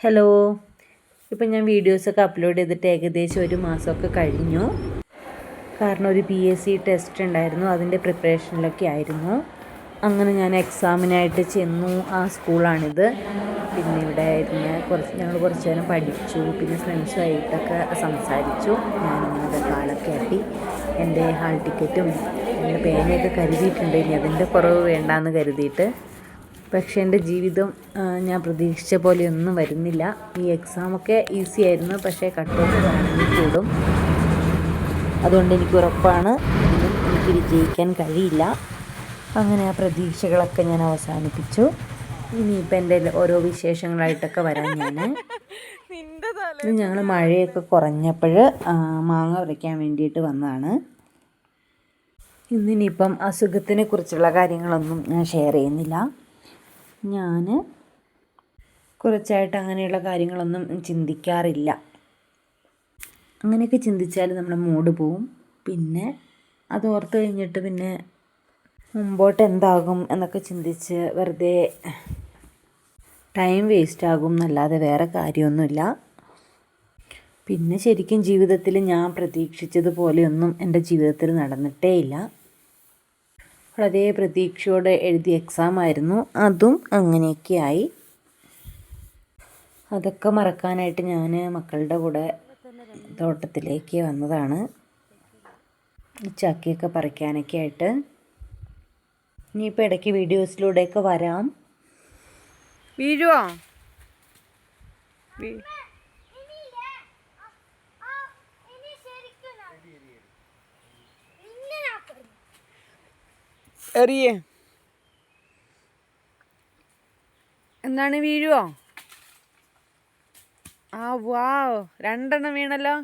Hello. ഇപ്പം ഞാൻ വീഡിയോസൊക്കെ അപ്ലോഡ് ചെയ്തിട്ട് ഏകദേശം ഒരു മാസമൊക്കെ കഴിഞ്ഞു. കാരണം ഒരു പി എസ് സി ടെസ്റ്റ് ഉണ്ടായിരുന്നു. അതിന്റെ പ്രിപ്പറേഷനിലൊക്കെ ആയിരുന്നു. അങ്ങനെ ഞാൻ എക്സാമിനായിട്ട് ചെന്നു. ആ സ്കൂളാണിത് പിന്നെ ഇവിടെ ഇരുന്ന് കുറച്ച് ഞങ്ങൾ കുറച്ച് നേരം പഠിച്ചു. പിന്നെ ഫ്രണ്ട്സുമായിട്ടൊക്കെ സംസാരിച്ചു. ഞാനിങ്ങനെ കാലൊക്കെ ആട്ടി എന്റെ ഹാൾ ടിക്കറ്റും എന്റെ പേനയൊക്കെ കരുതിയിട്ടുണ്ട്. ഇനി അതിന്റെ കുറവ് വേണ്ടാന്ന് കരുതിയിട്ട് പക്ഷേ എന്റെ ജീവിതം ഞാൻ പ്രതീക്ഷിച്ച പോലെ ഒന്നും വരുന്നില്ല. ഈ എക്സാമൊക്കെ ഈസി ആയിരുന്നു പക്ഷേ കട്ട് ഓഫ് ആണെങ്കിൽ കൂടും. അതുകൊണ്ട് എനിക്ക് ഉറപ്പാണ് എനിക്ക് വിജയിക്കാൻ കഴിയില്ല. അങ്ങനെ ആ പ്രതീക്ഷകളൊക്കെ ഞാൻ അവസാനിപ്പിച്ചു. ഇനിയിപ്പോൾ എന്റെ ഓരോ വിശേഷങ്ങളായിട്ടൊക്കെ വരാൻ ഞാൻ ഞങ്ങൾ മഴയൊക്കെ കുറഞ്ഞപ്പോൾ മാങ്ങ വരയ്ക്കാൻ വേണ്ടിയിട്ട് വന്നതാണ്. ഇന്നിനിയിപ്പം അസുഖത്തിനെ കുറിച്ചുള്ള കാര്യങ്ങളൊന്നും ഞാൻ ഷെയർ ചെയ്യുന്നില്ല. ഞാൻ കുറച്ചായിട്ട് അങ്ങനെയുള്ള കാര്യങ്ങളൊന്നും ചിന്തിക്കാറില്ല. അങ്ങനെയൊക്കെ ചിന്തിച്ചാൽ നമ്മുടെ മൂഡ് പോവും. പിന്നെ അത് ഓർത്ത് കഴിഞ്ഞിട്ട് പിന്നെ മുമ്പോട്ട് എന്താകും എന്നൊക്കെ ചിന്തിച്ച് വെറുതെ ടൈം വേസ്റ്റ് ആകും എന്നല്ലാതെ വേറെ കാര്യമൊന്നുമില്ല. പിന്നെ ശരിക്കും ജീവിതത്തിൽ ഞാൻ പ്രതീക്ഷിച്ചതുപോലെയൊന്നും എന്റെ ജീവിതത്തിൽ നടന്നിട്ടേ ഇല്ല വളരെ പ്രതീക്ഷയോടെ എഴുതിയ എക്സാം ആയിരുന്നു. അതും അങ്ങനെയൊക്കെയായി. അതൊക്കെ മറക്കാനായിട്ട് ഞാൻ മക്കളുടെ കൂടെ തോട്ടത്തിലേക്ക് വന്നതാണ്. ചക്കയൊക്കെ പറിക്കാനൊക്കെ ആയിട്ട്. ഇനിയിപ്പോൾ ഇടയ്ക്ക് വീഡിയോസിലൂടെയൊക്കെ വരാം. വീഴുവോ ഇനിയില്ലേ? ആ, ആ, ഇനി ശരിക്കും ഞാൻ- ഇങ്ങനെ ആക്കണം. എറിയേ. എന്താണ് വീഴുവോ? ആ വാവ്. രണ്ടെണ്ണം വീണല്ലോ?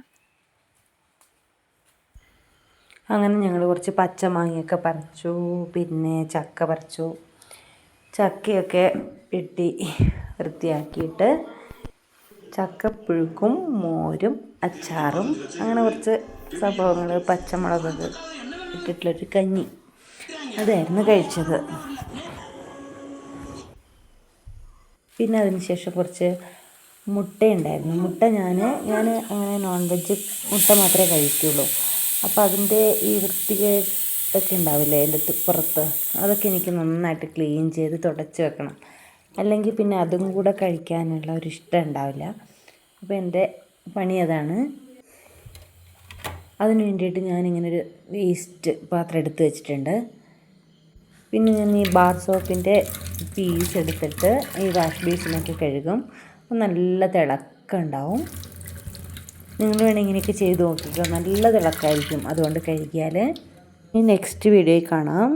അങ്ങനെ ഞങ്ങൾ കുറച്ച് പച്ചമാങ്ങയൊക്കെ പറിച്ചു പിന്നെ ചക്ക പറിച്ചു. ചക്കയൊക്കെ വെട്ടി വൃത്തിയാക്കിയിട്ട് ചക്കപ്പുഴുക്കും മോരും അച്ചാറും അങ്ങനെ കുറച്ച് സംഭവങ്ങൾ പച്ചമുളകൊക്കെ ഇട്ടിട്ടുള്ളൊരു കഞ്ഞി. അതായിരുന്നു കഴിച്ചത്. പിന്നെ അതിന് ശേഷം കുറച്ച് മുട്ടയുണ്ടായിരുന്നു മുട്ട ഞാൻ ഞാൻ അങ്ങനെ നോൺ വെജ് മുട്ട മാത്രമേ കഴിക്കുള്ളൂ. അപ്പോൾ അതിന്റെ ഈ വൃത്തികേട്ടൊക്കെ ഉണ്ടാവില്ലേ അതിന്റെ പുറത്ത്? അതൊക്കെ എനിക്ക് നന്നായിട്ട് ക്ലീൻ ചെയ്ത് തുടച്ച് വെക്കണം. അല്ലെങ്കിൽ പിന്നെ അതും കൂടെ കഴിക്കാനുള്ള ഒരു ഇഷ്ടം ഉണ്ടാവില്ല. അപ്പോൾ എന്റെ പണി അതാണ്. അതിന് വേണ്ടിയിട്ട് ഞാനിങ്ങനെ ഒരു വേസ്റ്റ് പാത്രം എടുത്ത് വെച്ചിട്ടുണ്ട്. പിന്നെ ഞാൻ ഈ ബാർ സോപ്പിന്റെ പീസ് എടുത്തിട്ട് ഈ വാഷ് ബേസിനൊക്കെ കഴുകും. നല്ല തിളക്കം ഉണ്ടാവും നിങ്ങൾ വേണമെങ്കിൽ ഇങ്ങനെയൊക്കെ ചെയ്ത് നോക്കിക്കോ. നല്ല തിളക്കമായിരിക്കും അതുകൊണ്ട് കഴുകിയാൽ. നെക്സ്റ്റ് വീഡിയോയിൽ കാണാം.